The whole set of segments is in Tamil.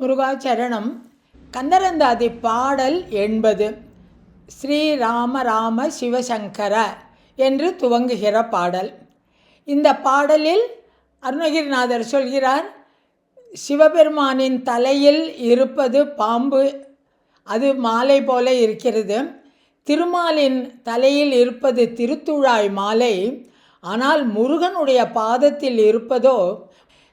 முருகாச்சரணம். கந்தரந்தாதி பாடல் எண்பது ஸ்ரீராம ராம சிவசங்கர என்று துவங்குகிற பாடல். இந்த பாடலில் அருணகிரிநாதர் சொல்கிறார் சிவபெருமானின் தலையில் இருப்பது பாம்பு அது மாலை போல இருக்கிறது. திருமாலின் தலையில் இருப்பது திருத்துழாய் மாலை. ஆனால் முருகனுடைய பாதத்தில் இருப்பதோ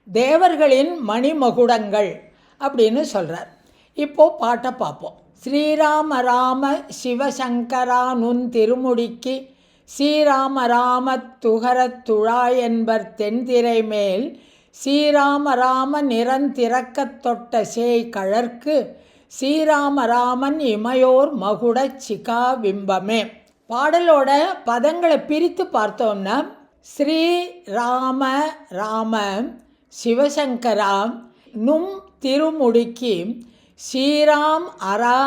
தேவர்களின் மணிமகுடங்கள். அப்படின்னு சொல்கிறார் இப்போது பாட்டை பார்ப்போம். ஸ்ரீராம ராம சிவசங்கரா நுண் திருமுடிக்கு ஸ்ரீராம ராம துகரத்துழா என்பர் தென்திரை மேல் ஸ்ரீராம ராம நிறந்திறக்கத் தொட்ட சேய் கழற்கு ஸ்ரீராம ராமன் இமையோர் மகுட சிகா பிம்பமே. பாடலோட பதங்களை பிரித்து பார்த்தோம்னா ஸ்ரீ ராம ராம நும் திருமுடிக்கு ஸ்ரீராம் அரா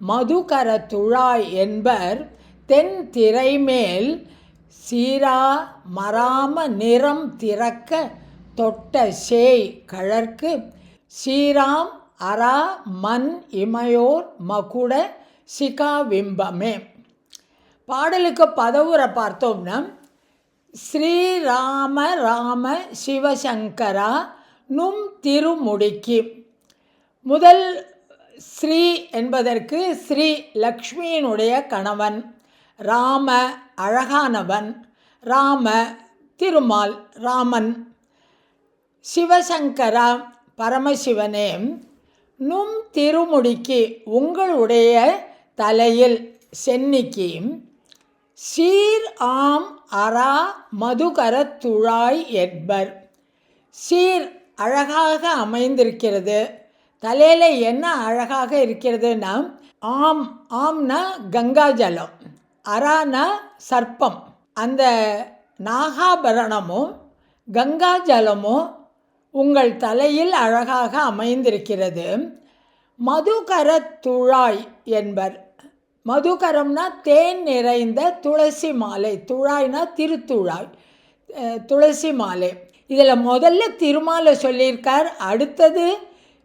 மதுகர துழாய் என்பர் தென் திரைமேல் சீரா மராம நிறம் திறக்க தொட்ட சேய் கழற்கு ஸ்ரீராம் அரா மண் இமையோர் மகுட சிகாவிம்பமே பாடலுக்கு பதவுரை பார்த்தோம்னா ஸ்ரீராம ராம சிவசங்கரா நும் திருமுடிக்கு. முதல் ஸ்ரீ என்பதற்கு ஸ்ரீ லக்ஷ்மியினுடைய கணவன் ராம அழகானவன் ராம திருமால் ராமன். சிவசங்கரா பரமசிவனே நும் திருமுடிக்கு உங்களுடைய தலையில் சென்னிக்கு. சீர் ஆம் அரா மதுகர துழாய் என்பர். சீர் அழகாக அமைந்திருக்கிறது. தலையில் என்ன அழகாக இருக்கிறதுனா ஆம் ஆம்னா கங்கா ஜலம் அரானா சர்ப்பம். அந்த நாகாபரணமும் கங்கா ஜலமும் உங்கள் தலையில் அழகாக அமைந்திருக்கிறது. மதுகர துழாய் என்பர். மதுகரம்னா தேன் நிறைந்த துளசி மாலை துழாய்னா திருத்துழாய் துளசி மாலை. இதில் முதல்ல திருமாலை சொல்லியிருக்கார் அடுத்தது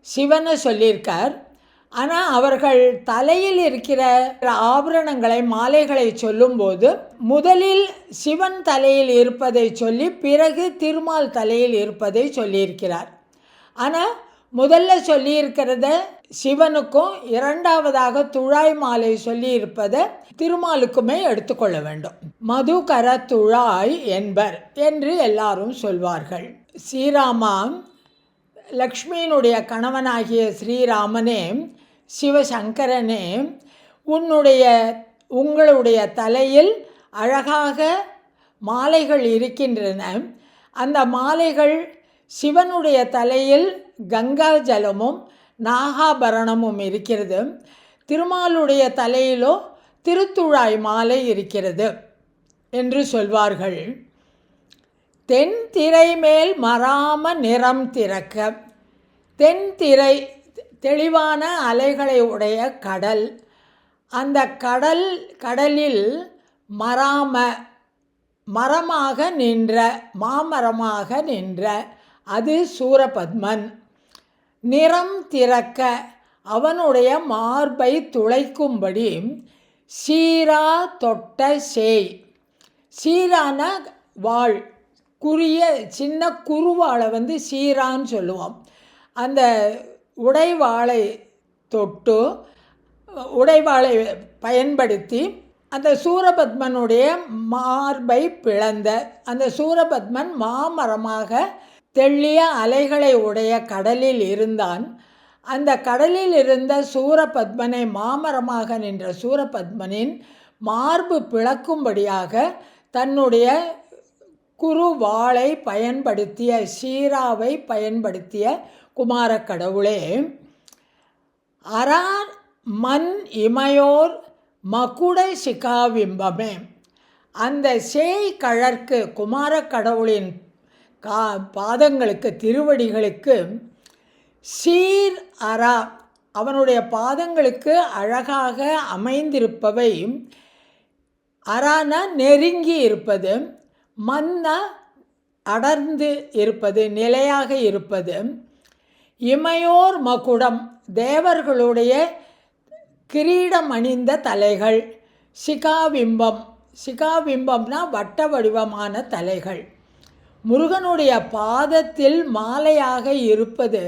சிவனை சொல்லியிருக்கார். ஆனால் அவர்கள் தலையில் இருக்கிற ஆபரணங்களை மாலைகளை சொல்லும்போது முதலில் சிவன் தலையில் இருப்பதை சொல்லி பிறகு திருமால் தலையில் இருப்பதை சொல்லியிருக்கிறார். ஆனால் முதல்ல சொல்லியிருக்கிறத சிவனுக்கும் இரண்டாவதாக துழாய் மாலை சொல்லியிருப்பதை திருமாலுக்குமே எடுத்துக்கொள்ள வேண்டும். மதுகர துழாய் என்பர் என்று எல்லாரும் சொல்வார்கள். ஸ்ரீராமா லக்ஷ்மியினுடைய கணவனாகிய ஸ்ரீராமனே சிவசங்கரனே உன்னுடைய உங்களுடைய தலையில் அழகாக மாலைகள் இருக்கின்றன. அந்த மாலைகள் சிவனுடைய தலையில் கங்கா ஜலமும் நாகாபரணமும் இருக்கிறது. திருமாலுடைய தலையிலோ திருத்துழாய் மாலை இருக்கிறது என்று சொல்வார்கள். தென் திரை மேல் மராம நிறம் திறக்க தென் திரை தெளிவான அலைகளை உடைய கடல் அந்த கடல் கடலில் மறாம மரமாக நின்ற மாமரமாக நின்ற அது சூரபத்மன். நிறம் திறக்க அவனுடைய மார்பை துளைக்கும்படி சீரா தொட்ட சேய். சீரான வாழ் குறிய சின்ன குருவாளை வந்து சீரான்னு சொல்லுவோம். அந்த உடைவாளை தொட்டு உடைவாளை பயன்படுத்தி அந்த சூரபத்மனுடைய மார்பை பிளந்த அந்த சூரபத்மன் மாமரமாக தெள்ளிய அலைகளை உடைய கடலில் இருந்தான். அந்த கடலில் இருந்த சூரபத்மனை மாமரமாக நின்ற சூரபத்மனின் மார்பு பிளக்கும்படியாக தன்னுடைய குருவாளை பயன்படுத்திய ஷீராவை பயன்படுத்திய குமார கடவுளே அரார் மண் இமையோர் மகுட சிகாவிம்பமே அந்த சேய் கழற்கு குமார கடவுளின் கா பாதங்களுக்கு திருவடிகளுக்கு சீர் அரா அவனுடைய பாதங்களுக்கு அழகாக அமைந்திருப்பவை. அரானா நெருங்கி இருப்பது மன்னா அடர்ந்து இருப்பது நிலையாக இருப்பது. இமையோர் மகுடம் தேவர்களுடைய கிரீடம் அணிந்த தலைகள். சிகாபிம்பம் சிகாபிம்பம்னா வட்ட வடிவமான தலைகள். முருகனுடைய பாதத்தில் மாலையாக இருப்பது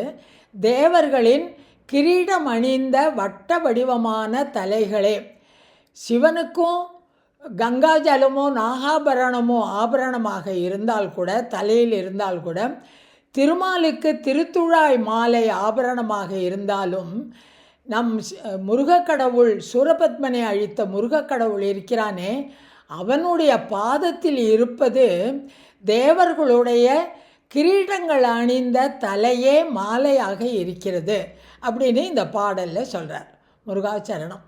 தேவர்களின் கிரீடம் அணிந்த வட்ட வடிவமான தலைகளே. சிவனுக்கும் கங்காஜலமோ நாகாபரணமோ ஆபரணமாக இருந்தால் கூட தலையில் இருந்தால் கூட திருமாலுக்கு திருத்துழாய் மாலை ஆபரணமாக இருந்தாலும் நம் முருகக்கடவுள் சூரபத்மனை அழித்த முருகக்கடவுள் இருக்கிறானே அவனுடைய பாதத்தில் இருப்பது தேவர்களுடைய கிரீடங்கள் அணிந்த தலையே மாலையாக இருக்கிறது அப்படின்னு இந்த பாடலில் சொல்கிறார் முருகாச்சரணம்.